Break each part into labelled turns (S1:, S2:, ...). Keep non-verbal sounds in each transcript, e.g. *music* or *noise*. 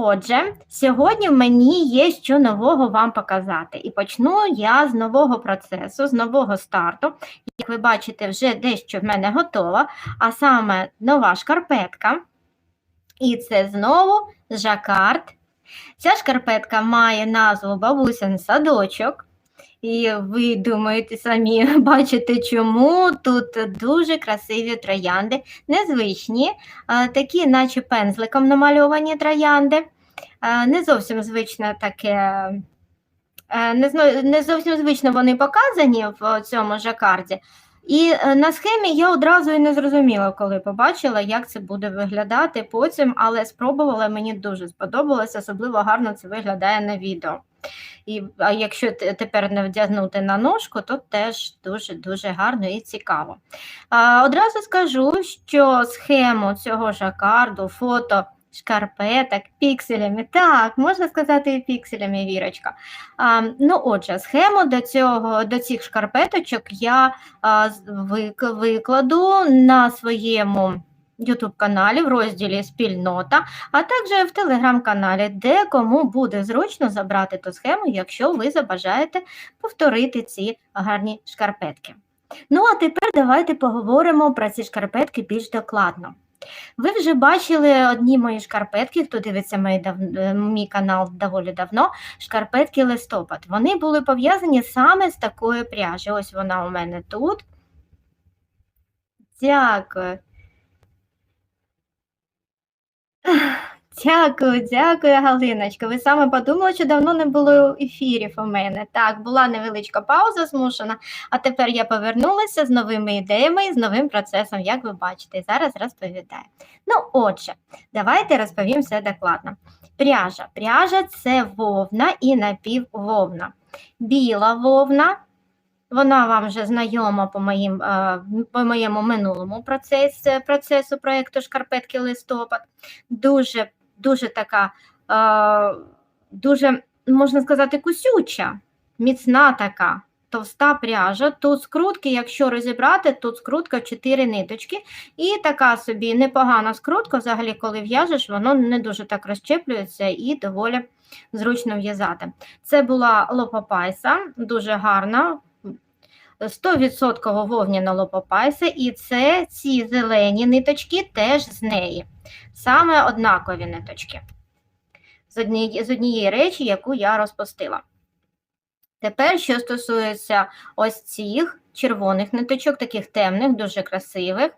S1: Отже, сьогодні в мені є що нового вам показати. І почну я з нового процесу, з нового старту. Як ви бачите, вже дещо в мене готова, а саме нова шкарпетка. І це знову жакард. Ця шкарпетка має назву Бабусин садочок. І ви думаєте самі, *laughs* бачите, чому тут дуже красиві троянди, незвичні, такі, наче пензликом намальовані троянди. Не зовсім звичне таке, не, зовсім звично вони показані в цьому жакарді. І е, на схемі я одразу і не зрозуміла, коли побачила, як це буде виглядати потім, але спробувала, мені дуже сподобалось, особливо гарно це виглядає на відео. І а якщо тепер не вдягнути на ножку, то теж дуже-дуже гарно і цікаво. А, одразу скажу, що схему цього жакарду, фото шкарпеток пікселями, так, можна сказати і пікселями, Вірочка. А, ну, отже, схему до, цього, до цих шкарпеточок я а, вик- викладу на своєму YouTube каналі в розділі Спільнота, а також в телеграм-каналі, де кому буде зручно забрати ту схему, якщо ви забажаєте повторити ці гарні шкарпетки. Ну, а тепер давайте поговоримо про ці шкарпетки більш докладно. Ви вже бачили одні мої шкарпетки, хто дивиться мій, дав... е, мій канал доволі давно, шкарпетки листопад. Вони були пов'язані саме з такої пряжі. Ось вона у мене тут. Дякую. Дякую, дякую, Галиночка. Ви саме подумали, що давно не було ефірів у мене. Так, була невеличка пауза змушена, а тепер я повернулася з новими ідеями і з новим процесом, як ви бачите, зараз розповідаю. Ну, отже, давайте розповім все докладно. Пряжа. Пряжа це вовна і напіввовна. Біла вовна. Вона вам вже знайома по, моїм, е, по моєму минулому процесі, процесу проєкту шкарпетки листопад. Дуже, дуже така, е, дуже, можна сказати, кусюча, міцна така, товста пряжа. Тут скрутки, якщо розібрати, тут скрутка 4 ниточки. І така собі непогана скрутка, взагалі, коли в'яжеш, воно не дуже так розчеплюється і доволі зручно в'язати. Це була лопопайса, дуже гарна. 100% вовняна лопопайса, і це ці зелені ниточки теж з неї. Саме однакові ниточки. З однієї, з однієї речі, яку я розпустила. Тепер, що стосується ось цих червоних ниточок, таких темних, дуже красивих.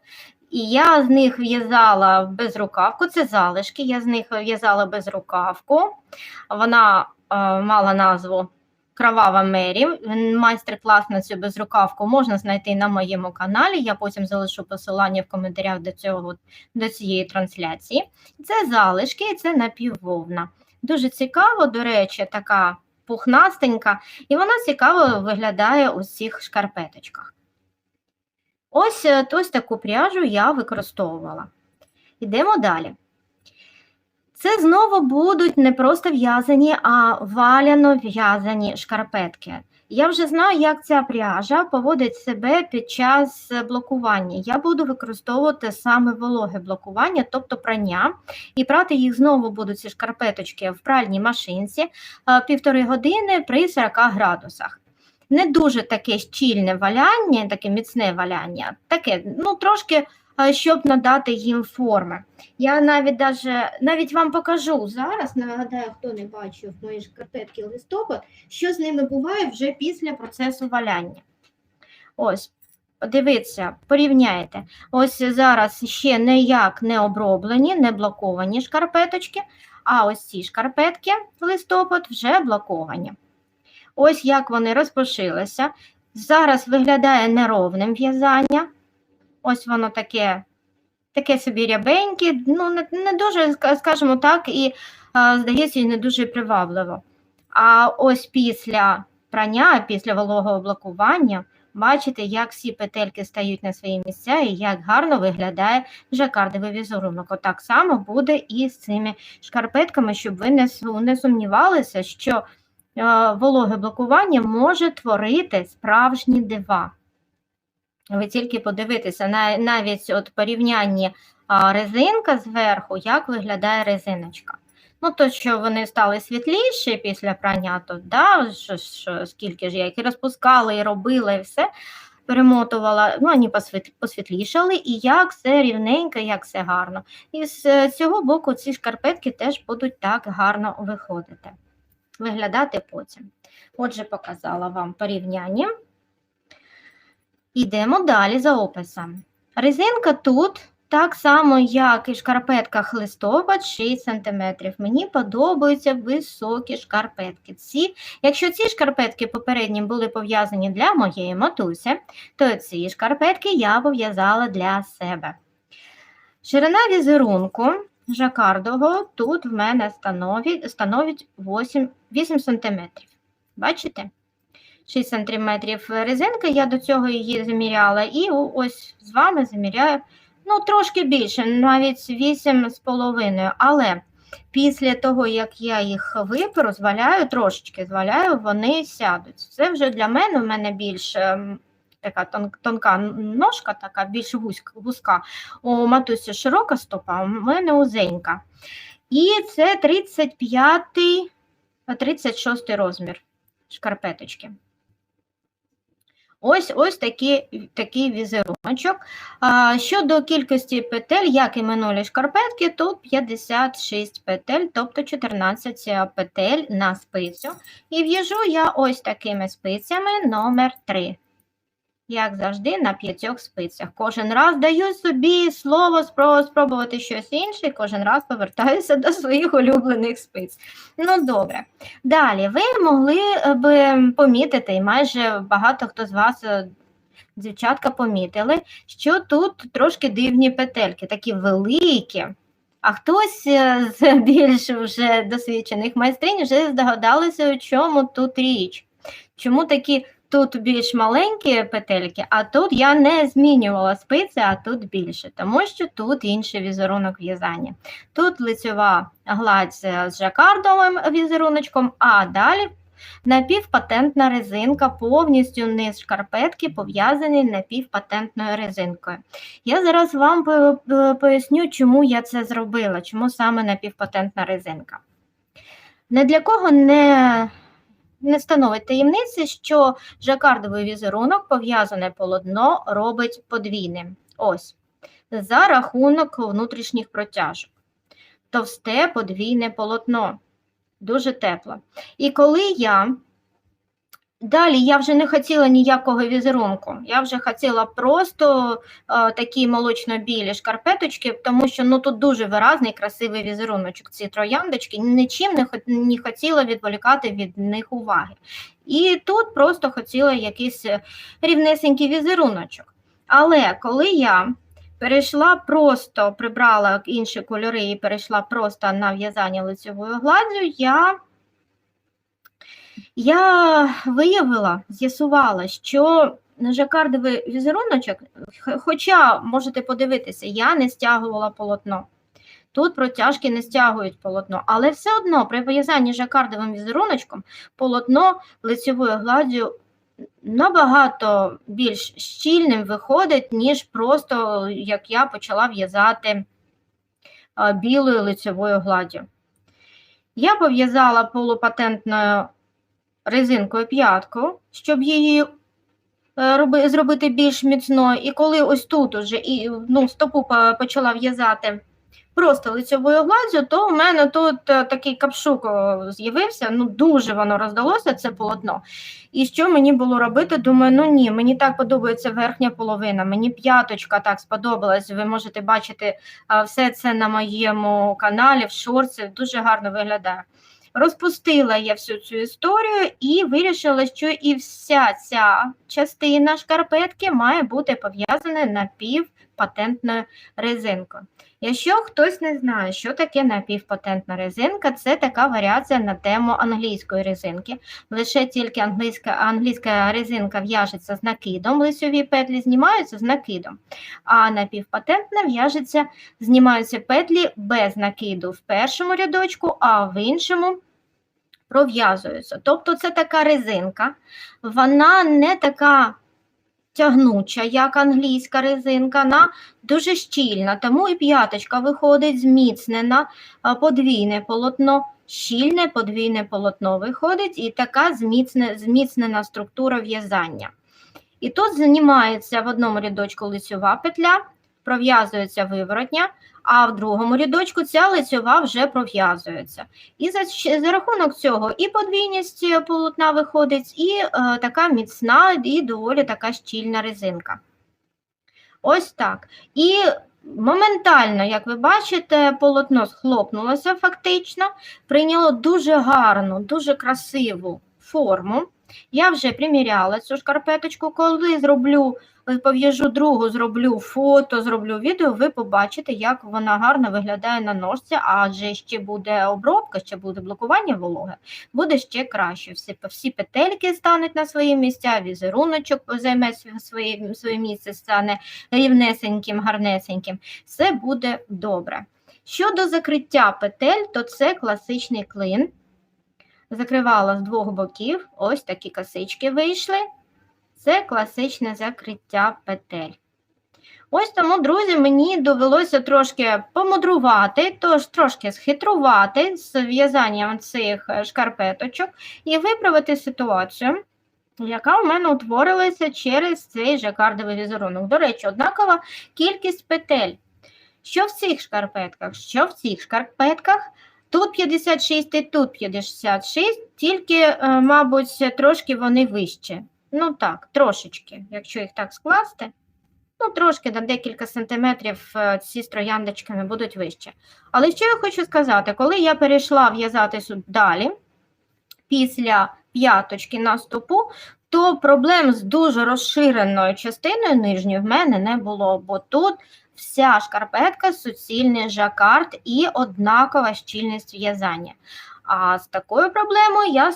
S1: І я з них в'язала безрукавку, це залишки, я з них в'язала безрукавку. Вона е, мала назву Кровава Мері. Майстер-клас на цю безрукавку можна знайти на моєму каналі. Я потім залишу посилання в коментарях до, цього, до цієї трансляції. Це залишки це напіввовна. Дуже цікаво, до речі, така пухнастенька, і вона цікаво виглядає у цих шкарпеточках. Ось, е, ось таку пряжу я використовувала. Йдемо далі. Це знову будуть не просто в'язані, а валяно в'язані шкарпетки. Я вже знаю, як ця пряжа поводить себе під час блокування. Я буду використовувати саме вологе блокування, тобто прання, і прати їх знову будуть ці шкарпеточки в пральній машинці півтори години при 40 градусах. Не дуже таке щільне валяння, таке міцне валяння, таке, ну трошки, щоб надати їм форми. Я навіть даже, навіть вам покажу зараз, нагадаю, хто не бачив мої шкарпетки листопад, що з ними буває вже після процесу валяння. Ось, дивіться, порівняйте. Ось зараз ще ніяк не оброблені, не блоковані шкарпеточки, а ось ці шкарпетки листопад вже блоковані. Ось як вони розпошилися. Зараз виглядає неровним в'язання. Ось воно таке таке собі рябеньке, ну не, не дуже, скажімо так, і а, здається, не дуже привабливо. А ось після прання, після вологого блокування, бачите, як всі петельки стають на свої місця і як гарно виглядає жакардовий візерунок. Отак само буде і з цими шкарпетками, щоб ви не, не сумнівалися, що е, вологе блокування може творити справжні дива. Ви тільки подивитеся, навіть от порівнянні резинка зверху, як виглядає резиночка. Ну, то, що вони стали світліші після прання, то да, що, що, скільки ж я їх розпускала, і робила, і все перемотувала, ну, вони посвітлішали, і як все рівненько, як все гарно. І з е, цього боку ці шкарпетки теж будуть так гарно виходити, виглядати потім. Отже, показала вам порівняння. Йдемо далі за описом. Резинка тут так само, як і в шкарпетках листопад 6 см. Мені подобаються високі шкарпетки. Ці, якщо ці шкарпетки попередні були пов'язані для моєї матусі, то ці шкарпетки я пов'язала для себе. Ширина візерунку жакардового тут в мене становить, становить 8, 8 см. Бачите? 6 см резинки, я до цього її заміряла, і ось з вами заміряю ну, трошки більше, навіть 8,5. Але після того, як я їх виперу, зваляю, трошечки зваляю, вони сядуть. Це вже для мене, в мене більш ем, така тон- тонка ножка, така більш вузька. У матусі широка стопа, у мене узенька. І це 35 36 розмір шкарпеточки. Ось ось такий, такий візеруночок. Щодо кількості петель, як і минулі шкарпетки, тут 56 петель, тобто 14 петель на спицю. І в'яжу я ось такими спицями номер 3. Як завжди, на п'ятьох спицях. Кожен раз даю собі слово спробувати щось інше, і кожен раз повертаюся до своїх улюблених спиць. Ну, добре. Далі, ви могли е, би помітити, і майже багато хто з вас, е, дівчатка, помітили, що тут трошки дивні петельки, такі великі. А хтось е, з більш вже досвідчених майстринь вже здогадалися, у чому тут річ. Чому такі тут більш маленькі петельки, а тут я не змінювала спиці, а тут більше, тому що тут інший візерунок в'язання. Тут лицьова гладь з жакардовим візеруночком, а далі напівпатентна резинка, повністю низ шкарпетки пов'язаний напівпатентною резинкою. Я зараз вам по- по- поясню, чому я це зробила, чому саме напівпатентна резинка. Не для кого не, не становить таємниці, що жакардовий візерунок пов'язане полотно робить подвійним. Ось, за рахунок внутрішніх протяжок. Товсте подвійне полотно, дуже тепло. І коли я далі я вже не хотіла ніякого візерунку, я вже хотіла просто е, такі молочно-білі шкарпеточки, тому що ну, тут дуже виразний, красивий візеруночок. Ці трояндочки нічим не, не хотіла відволікати від них уваги. І тут просто хотіла якийсь е, рівнесенький візеруночок. Але коли я перейшла просто, прибрала інші кольори і перейшла просто на в'язання лицевою гладдю, я, я виявила, з'ясувала, що жакардовий візеруночок, хоча можете подивитися, я не стягувала полотно. Тут протяжки не стягують полотно, але все одно при в'язанні жакардовим візеруночком полотно лицевою гладдю набагато більш щільним виходить, ніж просто як я почала в'язати білою лицевою гладдю. Я пов'язала полупатентною резинкою п'ятку, щоб її е, роби, зробити більш міцною. І коли ось тут уже і, ну, стопу почала в'язати просто лицевою гладдю, то у мене тут е, такий капшук з'явився, ну дуже воно роздалося, це полотно. І що мені було робити? Думаю, ну ні, мені так подобається верхня половина, мені п'яточка так сподобалась. Ви можете бачити все це на моєму каналі, в шорці, дуже гарно виглядає. Розпустила я всю цю історію і вирішила, що і вся ця частина шкарпетки має бути пов'язана напівпатентною резинкою. Якщо хтось не знає, що таке напівпатентна резинка, це така варіація на тему англійської резинки. Лише тільки англійська, англійська резинка в'яжеться з накидом, лицьові петлі знімаються з накидом, а напівпатентна в'яжеться, знімаються петлі без накиду в першому рядочку, а в іншому пров'язуються. Тобто це така резинка, вона не така тягнуча, як англійська резинка, вона дуже щільна, тому і п'яточка виходить зміцнена, подвійне полотно, щільне подвійне полотно виходить і така зміцне, зміцнена структура в'язання. І тут знімається в одному рядочку лицьова петля, пров'язується виворотня, а в другому рядочку ця лицьова вже пров'язується. І за, за рахунок цього і подвійність е, полотна виходить, і е, така міцна, і доволі така щільна резинка. Ось так. І моментально, як ви бачите, полотно схлопнулося фактично, прийняло дуже гарну, дуже красиву форму. Я вже приміряла цю шкарпеточку. Коли зроблю, пов'яжу другу, зроблю фото, зроблю відео, ви побачите, як вона гарно виглядає на ножці, адже ще буде обробка, ще буде блокування вологи, буде ще краще. Всі, всі петельки стануть на свої місця, візеруночок займе своє, своє місце, стане рівнесеньким, гарнесеньким. Все буде добре. Щодо закриття петель, то це класичний клин. Закривала з двох боків, ось такі косички вийшли. Це класичне закриття петель. Ось тому, друзі, мені довелося трошки помудрувати, тож трошки схитрувати з в'язанням цих шкарпеточок і виправити ситуацію, яка у мене утворилася через цей жакардовий візерунок. До речі, однакова кількість петель. Що в цих шкарпетках, що в цих шкарпетках, Тут 56 і тут 56, тільки, е, мабуть, трошки вони вище. Ну так, трошечки, якщо їх так скласти, ну трошки на декілька сантиметрів е, ці з трояндочками будуть вище. Але що я хочу сказати, коли я перейшла в'язати далі, після п'яточки на стопу, то проблем з дуже розширеною частиною нижньою в мене не було, бо тут вся шкарпетка суцільний жакард і однакова щільність в'язання. А з такою проблемою я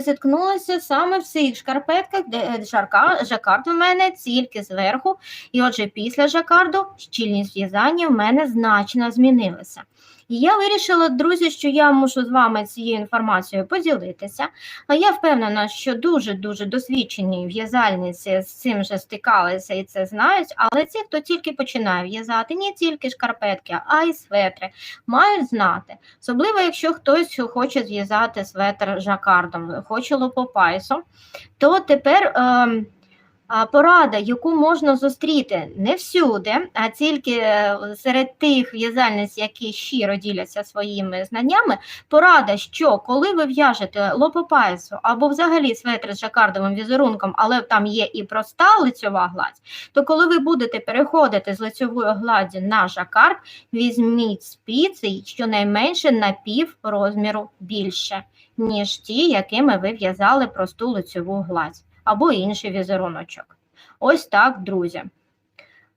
S1: зіткнулася саме в цих шкарпетках, де е, жарка, жакард у мене тільки зверху. І отже, після жакарду щільність в'язання в мене значно змінилася. І я вирішила, друзі, що я мушу з вами цією інформацією поділитися. Я впевнена, що дуже-дуже досвідчені в'язальниці з цим вже стикалися і це знають, але ті, хто тільки починає в'язати, не тільки шкарпетки, а й светри, мають знати. Особливо, якщо хтось хоче зв'язати светр жакардом, хоче лопопайсом, то тепер. а, Порада, яку можна зустріти не всюди, а тільки е, серед тих в'язальниць, які щиро діляться своїми знаннями, порада, що коли ви в'яжете лопопайсу або взагалі светр з жакардовим візерунком, але там є і проста лицьова гладь, то коли ви будете переходити з лицьової гладі на жакард, візьміть спіці щонайменше на пів розміру більше, ніж ті, якими ви в'язали просту лицьову гладь або інший візеруночок. Ось так, друзі.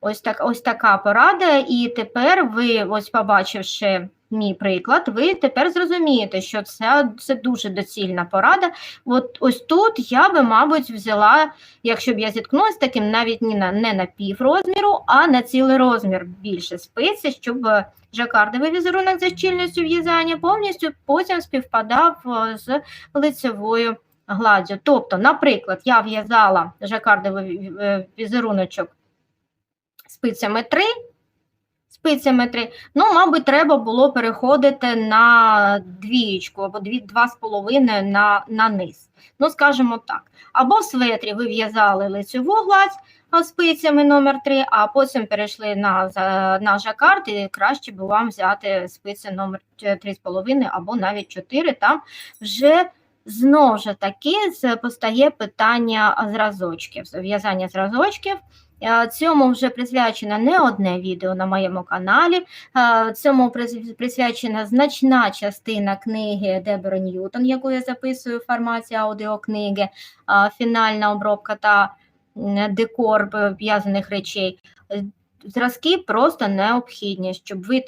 S1: Ось, так, ось така порада, і тепер ви, ось побачивши мій приклад, ви тепер зрозумієте, що це, це дуже доцільна порада. От ось тут я би, мабуть, взяла, якщо б я зіткнулася таким, навіть не на, не на пів розміру, а на цілий розмір більше спиці, щоб е, жакардовий візерунок за щільністю в'язання повністю потім співпадав е, з лицевою гладдю. Тобто, наприклад, я в'язала жакардовий е, візеруночок спицями 3, спицями 3, ну, мабуть, треба було переходити на двієчку або дві, два з половиною на, на низ. Ну, скажімо так. Або в светрі ви в'язали лицеву гладь спицями номер 3, а потім перейшли на, на жакард, і краще би вам взяти спиці номер 3,5 або навіть 4, там вже Знову ж таки постає питання зразочків, в'язання зразочків. Е, Цьому вже присвячено не одне відео на моєму каналі. Е, Цьому присвячена значна частина книги Дебора Ньютон, яку я записую в форматі аудіокниги, е, фінальна обробка та декор в'язаних речей. Зразки просто необхідні, щоб ви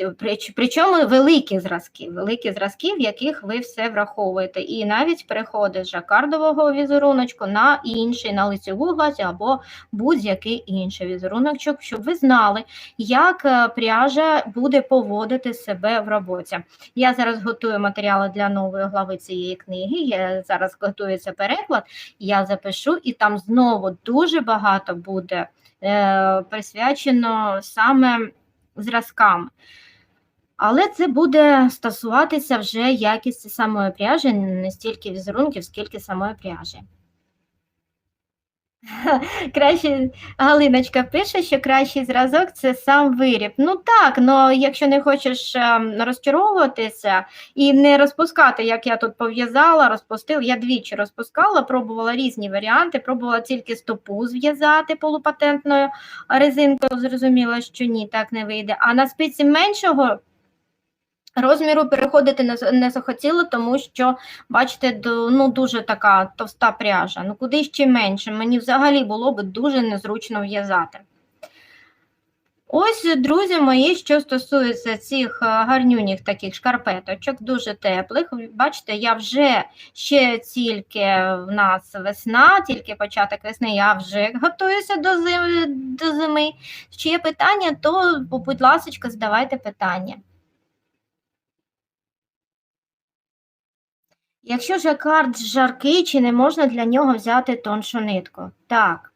S1: причому великі зразки, великі зразки, в яких ви все враховуєте, і навіть переходи з жакардового візеруночку на інший, на лицеву гладь або будь-який інший візеруночок, щоб ви знали, як е, пряжа буде поводити себе в роботі. Я зараз готую матеріали для нової глави цієї книги. Я зараз готується переклад, я запишу, і там знову дуже багато буде е, присвячено саме зразкам. Але це буде стосуватися вже якісті самої пряжі, не стільки візерунків, скільки самої пряжі. *laughs* Краще Галиночка пише, що кращий зразок це сам виріб. Ну так, але якщо не хочеш ем, розчаровуватися і не розпускати, як я тут пов'язала, розпустила, я двічі розпускала, пробувала різні варіанти, пробувала тільки стопу зв'язати полупатентною резинкою, зрозуміла, що ні, так не вийде. А на спиці меншого розміру переходити не, не захотіла, тому що, бачите, ну, дуже така товста пряжа. Ну куди ще менше? Мені взагалі було б дуже незручно в'язати. Ось, друзі мої, що стосується цих е, гарнюніх таких шкарпеточок, дуже теплих. Бачите, я вже ще тільки в нас весна, тільки початок весни, я вже готуюся до зими. До зими. Чи є питання, то, будь ласка, задавайте питання. Якщо жакард жаркий, чи не можна для нього взяти тоншу нитку? Так,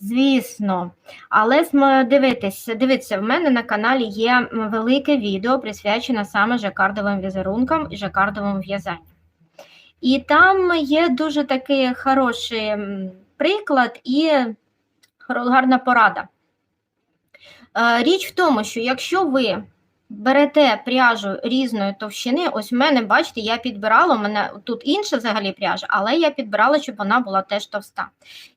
S1: звісно. Але дивитись, дивіться, в мене на каналі є велике відео, присвячене саме жакардовим візерункам і жакардовому в'язанню. І там є дуже такий хороший приклад і гарна порада. Е, Річ в тому, що якщо ви берете пряжу різної товщини, ось в мене, бачите, я підбирала, у мене тут інша взагалі пряжа, але я підбирала, щоб вона була теж товста.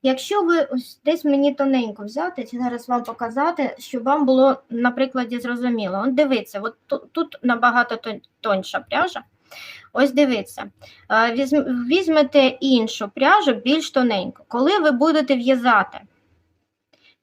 S1: Якщо ви ось десь мені тоненько взяти, зараз вам показати, щоб вам було на прикладі зрозуміло. От дивіться, от тут, тут набагато тоньша пряжа. Ось дивіться, Е, візьмете іншу пряжу більш тоненьку. Коли ви будете в'язати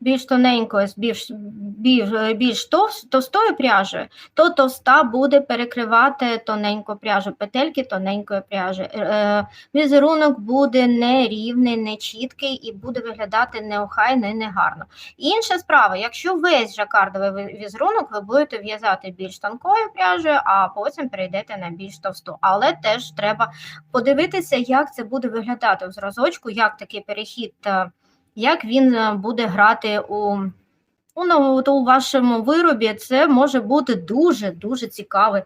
S1: більш тоненькою, з більш, більш, більш тов- товстою пряжею, то товста буде перекривати тоненьку пряжу, петельки тоненької пряжі. Е, Візерунок буде нерівний, нечіткий і буде виглядати неохайно і негарно. Інша справа, якщо весь жакардовий ви- візерунок ви будете в'язати більш тонкою пряжею, а потім перейдете на більш товсту. Але теж треба подивитися, як це буде виглядати в зразочку, як такий перехід. Як він е, буде грати у, у, у вашому виробі, це може бути дуже-дуже цікавий.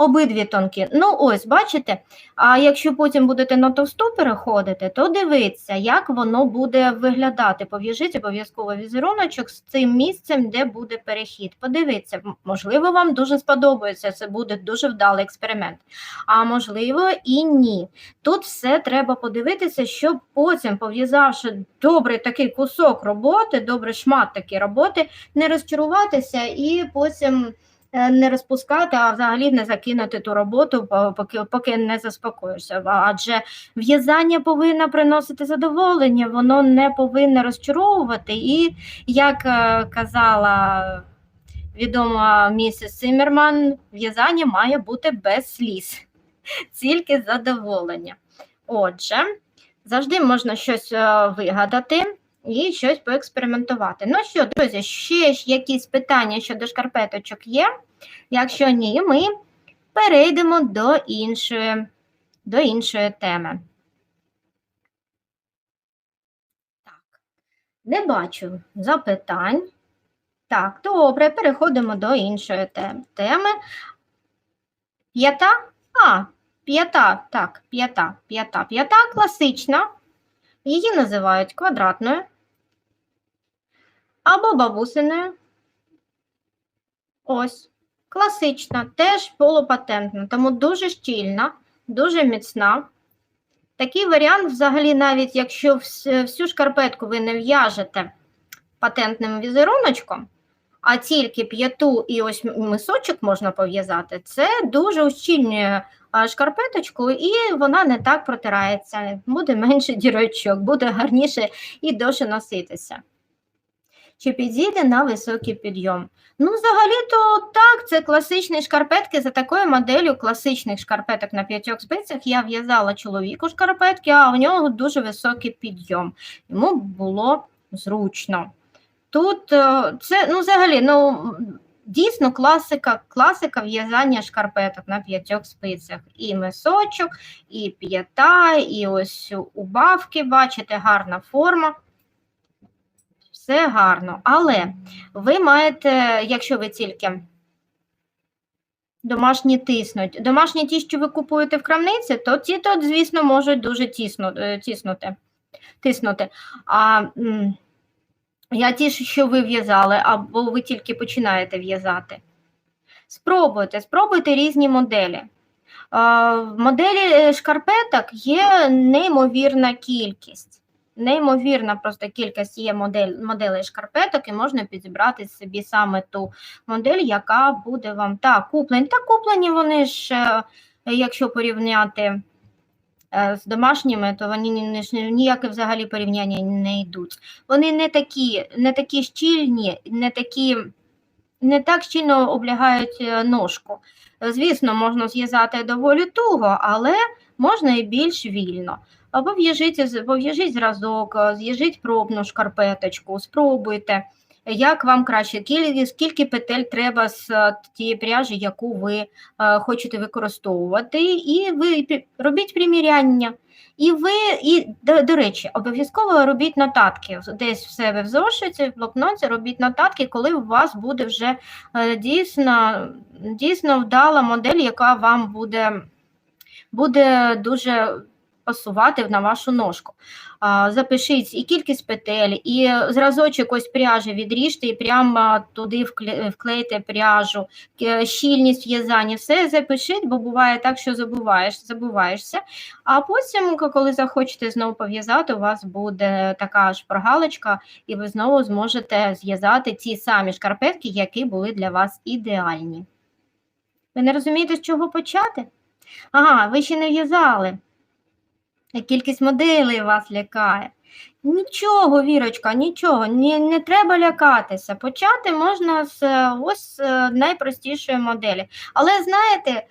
S1: Обидві тонкі. Ну, ось, бачите? А якщо потім будете на товсту переходити, то дивіться, як воно буде виглядати. Пов'яжіть обов'язково візеруночок з цим місцем, де буде перехід. Подивіться, можливо, вам дуже сподобається, це буде дуже вдалий експеримент. А можливо, і ні. Тут все треба подивитися, щоб потім, пов'язавши добрий такий кусок роботи, добрий шмат такий роботи, не розчаруватися і потім не розпускати, а взагалі не закинути ту роботу, по- поки, поки не заспокоїшся. Адже в'язання повинно приносити задоволення, воно не повинно розчаровувати. І як е, казала відома місіс Циммерман, в'язання має бути без сліз *laughs* тільки задоволення. Отже, завжди можна щось е, вигадати і щось поекспериментувати. Ну що, друзі, ще ж якісь питання щодо шкарпеточок є? Якщо ні, ми перейдемо до іншої, до іншої теми. Так, не бачу запитань. Так, добре, переходимо до іншої теми. П'ята? А, п'ята, так, п'ята, п'ята, п'ята класична. Її називають квадратною або бабусиною. Ось, класична, теж полупатентна, тому дуже щільна, дуже міцна. Такий варіант, взагалі, навіть якщо всю шкарпетку ви не в'яжете патентним візеруночком, а тільки п'яту і ось мисочок можна пов'язати, це дуже ущільнює шкарпеточку, і вона не так протирається, буде менше дірочок, буде гарніше і довше носитися. Чи підійде на високий підйом? Ну, взагалі-то так, це класичні шкарпетки. За такою моделлю класичних шкарпеток на п'ятьох спицях я в'язала чоловіку шкарпетки, а у нього дуже високий підйом. Йому було зручно. Тут е, це, ну, взагалі, ну, дійсно класика, класика в'язання шкарпеток на п'ятьох спицях. І мисочок, і п'ята, і ось убавки, бачите, гарна форма. Все гарно. Але ви маєте, якщо ви тільки домашні тиснуть, домашні ті, що ви купуєте в крамниці, то ті, то, звісно, можуть дуже тісно, е, тіснути. тиснути. А я ті, що ви в'язали, або ви тільки починаєте в'язати. Спробуйте, спробуйте різні моделі. Моделі е, шкарпеток є неймовірна кількість. Неймовірна просто кількість є модель, моделей шкарпеток, і можна підібрати собі саме ту модель, яка буде вам так, куплені. Та куплені вони ж, е, якщо порівняти з домашніми, то вони ні- ні- ні- ніяке взагалі порівняння не йдуть. Вони не такі, не такі щільні, не такі, не так щільно облягають е, ножку. Звісно, можна зв'язати доволі туго, але можна і більш вільно. Або в'яжіть, пов'яжіть зразок, е, з'їжіть пробну шкарпеточку, спробуйте, як вам краще, кіль- скільки петель треба з е, тієї пряжі, яку ви е, хочете використовувати, і ви робіть приміряння. І ви, і до, до речі, обов'язково робіть нотатки. Десь в себе в зошиті, в блокноті робіть нотатки, коли у вас буде вже е, дійсно, дійсно вдала модель, яка вам буде, буде дуже пасувати на вашу ножку. Запишіть і кількість петель, і зразочок ось пряжі відріжте і прямо туди вклейте пряжу, щільність в'язання, все запишіть, бо буває так, що забуваєш, забуваєшся. А потім, коли захочете знову пов'язати, у вас буде така ж прогалочка, і ви знову зможете зв'язати ті самі шкарпетки, які були для вас ідеальні. Ви не розумієте, з чого почати? Ага, ви ще не в'язали. Кількість моделей вас лякає. Нічого, Вірочка, нічого, не, не треба лякатися. Почати можна з е, ось е, найпростішої моделі. Але знаєте,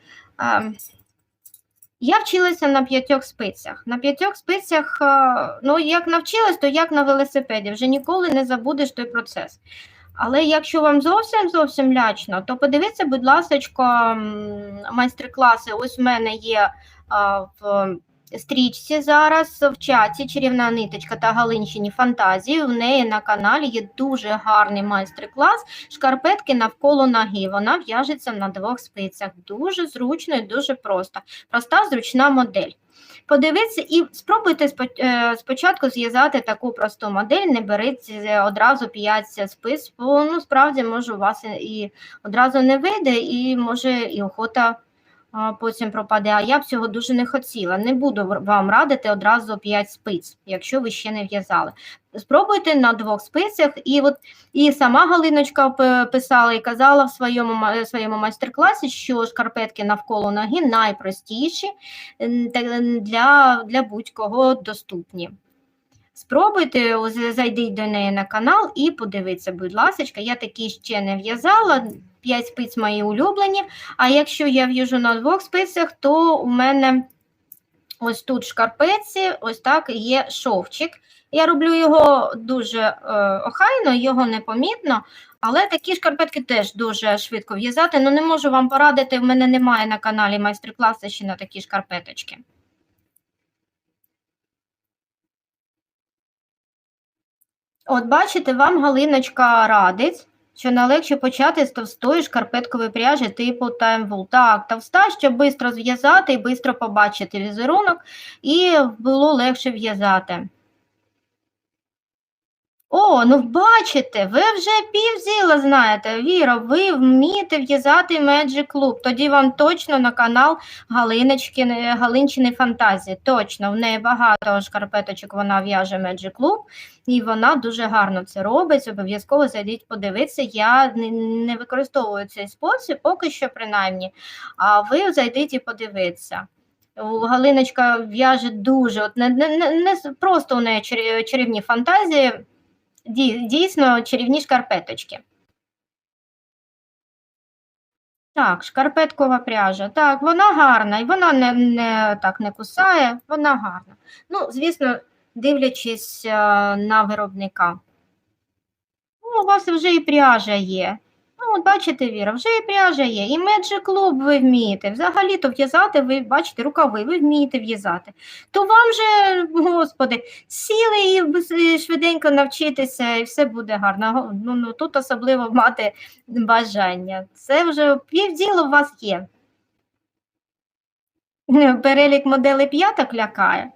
S1: я вчилася на п'ятьох спицях. На п'ятьох спицях, ну як навчилась, то як на велосипеді, вже ніколи не забудеш той процес. Але якщо вам зовсім зовсім лячно, то подивіться, будь ласка, майстер-класи. Ось в мене є в стрічці зараз в чаті чарівна ниточка та Галинщині фантазії. У неї на каналі є дуже гарний майстер-клас шкарпетки навколо ноги. Вона в'яжеться на двох спицях. Дуже зручно і дуже просто. Проста зручна модель. Подивіться і спробуйте е, спочатку зв'язати таку просту модель, не беріть е, одразу 5 спиць, бо ну, справді може у вас і- одразу не вийде, і може і охота потім пропаде. А я б цього дуже не хотіла. Не буду вам радити одразу 5 спиць, якщо ви ще не в'язали. Спробуйте на двох спицях, і от і сама Галиночка писала і казала в своєму своєму майстер-класі, що шкарпетки навколо ноги найпростіші для, для будь-кого доступні. Спробуйте, зайдіть до неї на канал і подивіться, будь ласка, я такі ще не в'язала. 5 спиць мої улюблені. А якщо я в'яжу на двох спицях, то у мене ось тут в шкарпетці, ось так є шовчик. Я роблю його дуже е, охайно, його непомітно, але такі шкарпетки теж дуже швидко в'язати. Ну не можу вам порадити, в мене немає на каналі майстер-класу ще на такі шкарпеточки. От бачите, вам Галиночка радить, що налегше почати з товстої шкарпеткової пряжі типу таймвул. Так, товста, щоб швидко зв'язати і швидко побачити візерунок, і було легше в'язати. О, ну бачите, ви вже півзіла знаєте. Віра, ви вмієте в'язати Magic Club. Тоді вам точно на канал Галиночки, Галинчини фантазії. Точно, в неї багато шкарпеточок вона в'яже Magic Club, і вона дуже гарно це робить. Обов'язково зайдіть подивитися. Я не, використовую цей спосіб, поки що принаймні. А ви зайдіть і подивіться. Галиночка в'яже дуже, от не, не, не просто у неї чарівні фантазії. Ді- Дійсно, чарівні шкарпеточки. Так, шкарпеткова пряжа. Так, вона гарна, і вона не, не так не кусає, вона гарна. Ну, звісно, дивлячись е, на виробника. Ну, у вас вже і пряжа є. Ну, от бачите, Віра, вже і пряжа є, і Club ви вмієте. Взагалі-то в'язати, ви бачите, рукави, ви вмієте в'язати. То вам же, господи, сіли і швиденько навчитися, і все буде гарно. Ну, ну, тут особливо мати бажання. Це вже півділо у вас є. Перелік моделей п'яток лякає.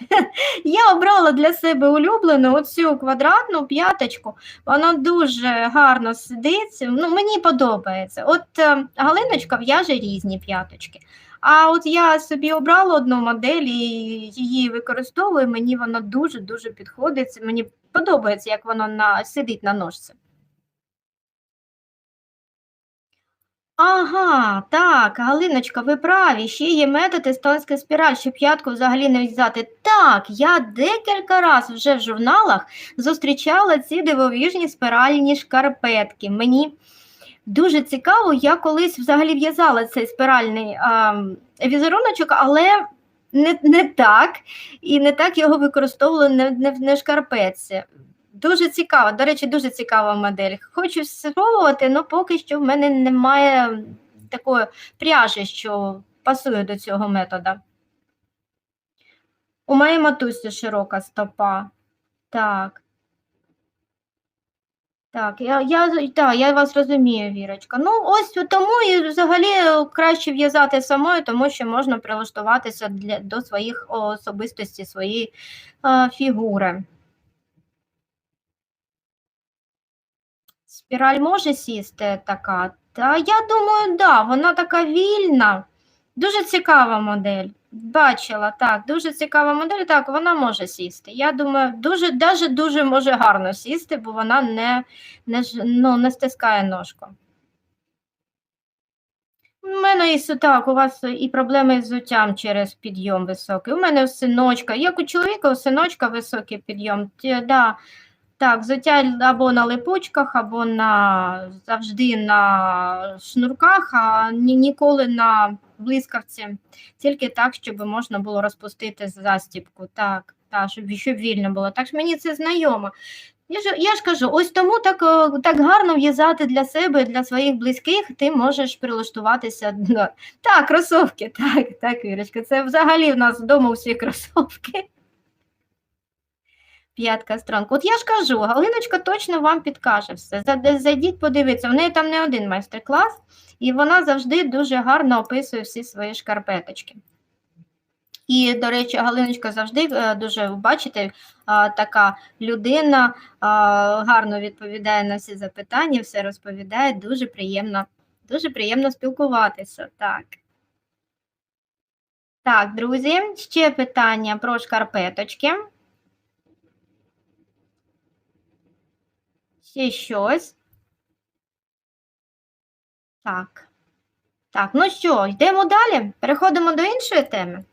S1: *laughs* Я обрала для себе улюблену оцю квадратну п'яточку. Вона дуже гарно сидить. Ну, мені подобається. От е, Галиночка в'яже різні п'яточки. А от я собі обрала одну модель і її використовую. Мені вона дуже-дуже підходить. Мені подобається, як вона на, сидить на ножці. Ага, так, Галиночка, ви праві. Ще є метод естонська спіраль, щоб п'ятку взагалі не в'язати. Так, я декілька разів вже в журналах зустрічала ці дивовижні спіральні шкарпетки. Мені дуже цікаво, я колись взагалі в'язала цей спіральний а, візеруночок, але не, не так, і не так його використовували не, не, не в шкарпетці. Дуже цікава, до речі, дуже цікава модель. Хочу спробувати, але поки що в мене немає такої пряжі, що пасує до цього методу. У моєї матусі широка стопа. Так. Так, я, я, так, я вас розумію, Вірочка. Ну, ось тому і взагалі краще в'язати самою, тому що можна прилаштуватися для, до своїх особистостей, своєї е, фігури. Спіраль може сісти така? Та я думаю, да, вона така вільна. Дуже цікава модель. Бачила, так, дуже цікава модель. Так, вона може сісти. Я думаю, дуже, даже дуже може гарно сісти, бо вона не, не, ну, не стискає ножку. У мене і так, у вас і проблеми з взуттям через підйом високий. У мене синочка, як у чоловіка, у синочка високий підйом. Да, так, взуття або на липучках, або на завжди на шнурках, а ні, ніколи на блискавці. Тільки так, щоб можна було розпустити застібку. Так, так, щоб, щоб вільно було. Так що мені це знайомо. Я ж, я ж кажу, ось тому так, е, так гарно в'язати для себе, для своїх близьких, ти можеш прилаштуватися. Так, кросовки, так, так, Вірочка, це взагалі в нас вдома усі кросовки. П'ятка странка. От я ж кажу, Галиночка точно вам підкаже все. Зайдіть, подивіться, в неї там не один майстер-клас, і вона завжди дуже гарно описує всі свої шкарпеточки. І, до речі, Галиночка завжди е, дуже, бачите, така людина гарно відповідає на всі запитання, все розповідає, дуже приємно, дуже приємно спілкуватися. Так. Так, друзі, ще питання про шкарпеточки. Ще щось. Так. Так, ну що, йдемо далі? Переходимо до іншої теми.